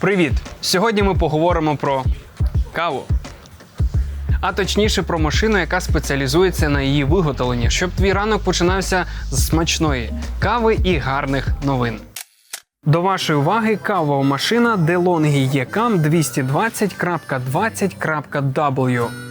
Привіт! Сьогодні ми поговоримо про каву. А точніше про машину, яка спеціалізується на її виготовленні, щоб твій ранок починався з смачної кави і гарних новин. До вашої уваги кавова машина DeLonghi ECAM 220.20.w.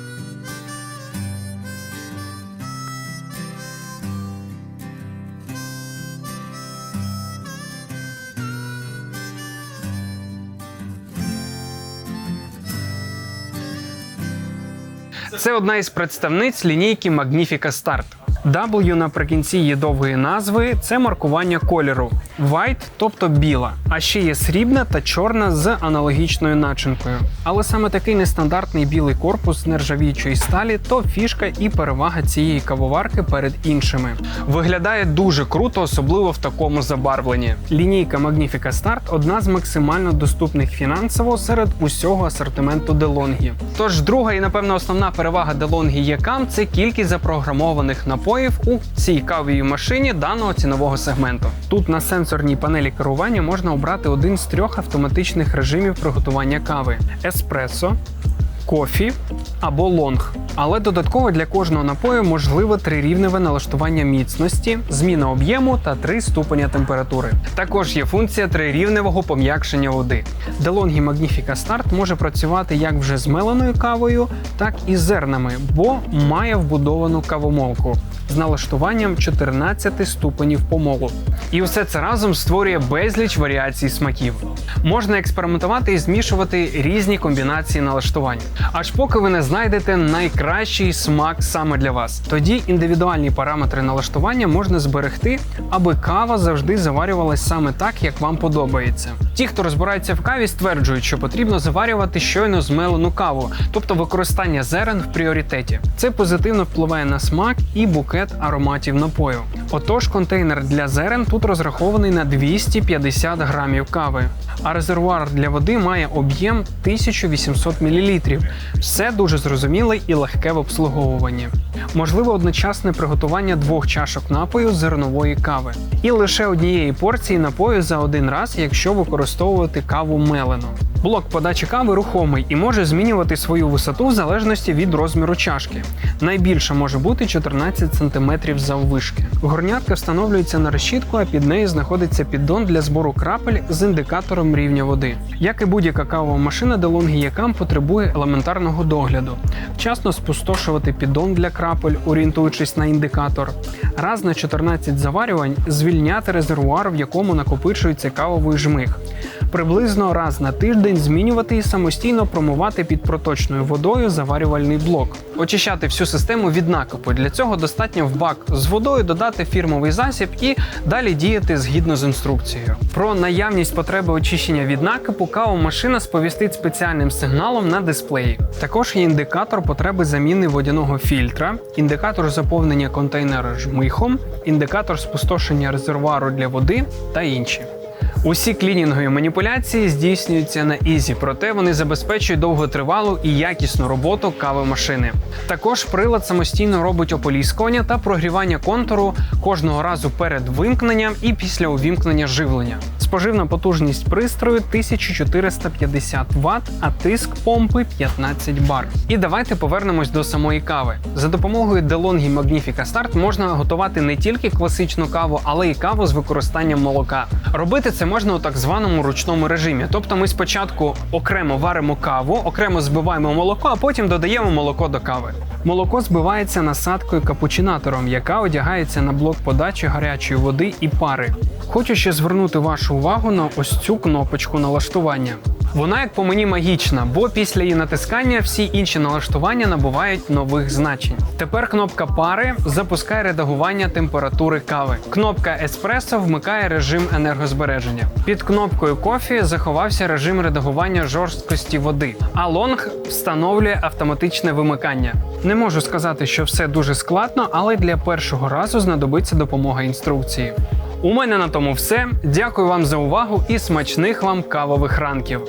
Це одна із представниць лінійки Magnifica Start. W наприкінці її довгої назви це маркування кольору white, тобто біла. А ще є срібна та чорна з аналогічною начинкою. Але саме такий нестандартний білий корпус нержавіючої сталі то фішка і перевага цієї кавоварки перед іншими. Виглядає дуже круто, особливо в такому забарвленні. Лінійка Magnifica Start одна з максимально доступних фінансово серед усього асортименту DeLonghi. Тож друга і напевно основна перевага DeLonghi Yecam – це кількість запрограмованих напоїв у цій кавовій машині даного цінового сегменту. Тут на сенсорній панелі керування можна обрати один з трьох автоматичних режимів приготування кави: еспресо, кофі або лонг. Але додатково для кожного напою можливе трирівневе налаштування міцності, зміна об'єму та три ступеня температури. Також є функція трирівневого пом'якшення води. DeLonghi Magnifica Start може працювати як вже з меленою кавою, так і зернами, бо має вбудовану кавомолку з налаштуванням 14 ступенів помолу. І все це разом створює безліч варіацій смаків. Можна експериментувати і змішувати різні комбінації налаштувань, аж поки ви не знайдете найкращий смак саме для вас. Тоді індивідуальні параметри налаштування можна зберегти, аби кава завжди заварювалась саме так, як вам подобається. Ті, хто розбирається в каві, стверджують, що потрібно заварювати щойно змелену каву, тобто використання зерен в пріоритеті. Це позитивно впливає на смак і букет ароматів напою. Отож, контейнер для зерен тут розрахований на 250 грамів кави, а резервуар для води має об'єм 1800 мл. Все дуже зрозуміле і легке в обслуговуванні. Можливо одночасне приготування двох чашок напою зернової кави, і лише однієї порції напою за один раз, якщо використовувати каву мелену. Блок подачі кави рухомий і може змінювати свою висоту в залежності від розміру чашки. Найбільше може бути 14 см заввишки. Горнятка встановлюється на решітку, а під нею знаходиться піддон для збору крапель з індикатором рівня води. Як і будь-яка кавова машина, DeLonghi Yecam потребує елементарного догляду. Вчасно спустошувати піддон для крапель, орієнтуючись на індикатор. Раз на 14 заварювань звільняти резервуар, в якому накопичується кавовий жмих. Приблизно раз на тиждень змінювати і самостійно промивати під проточною водою заварювальний блок. Очищати всю систему від накипу. Для цього достатньо в бак з водою додати фірмовий засіб і далі діяти згідно з інструкцією. Про наявність потреби очищення від накипу кавомашина сповістить спеціальним сигналом на дисплеї. Також є індикатор потреби заміни водяного фільтра, індикатор заповнення контейнера жмихом, індикатор спустошення резервуару для води та інші. Усі клінінгові маніпуляції здійснюються на ізі, проте вони забезпечують довготривалу і якісну роботу кавомашини. Також прилад самостійно робить ополіскування та прогрівання контуру кожного разу перед вимкненням і після увімкнення живлення. Споживна потужність пристрою 1450 Вт, а тиск помпи 15 бар. І давайте повернемось до самої кави. За допомогою DeLonghi Magnifica Start можна готувати не тільки класичну каву, але й каву з використанням молока. Робити це можна у так званому ручному режимі. Тобто ми спочатку окремо варимо каву, окремо збиваємо молоко, а потім додаємо молоко до кави. Молоко збивається насадкою капучинатором, яка одягається на блок подачі гарячої води і пари. Хочу ще звернути вашу увагу на ось цю кнопочку налаштування. Вона, як по мені, магічна, бо після її натискання всі інші налаштування набувають нових значень. Тепер кнопка пари запускає редагування температури кави. Кнопка еспресо вмикає режим енергозбереження. Під кнопкою кофі заховався режим редагування жорсткості води, а лонг встановлює автоматичне вимикання. Не можу сказати, що все дуже складно, але для першого разу знадобиться допомога інструкції. У мене на тому все. Дякую вам за увагу і смачних вам кавових ранків.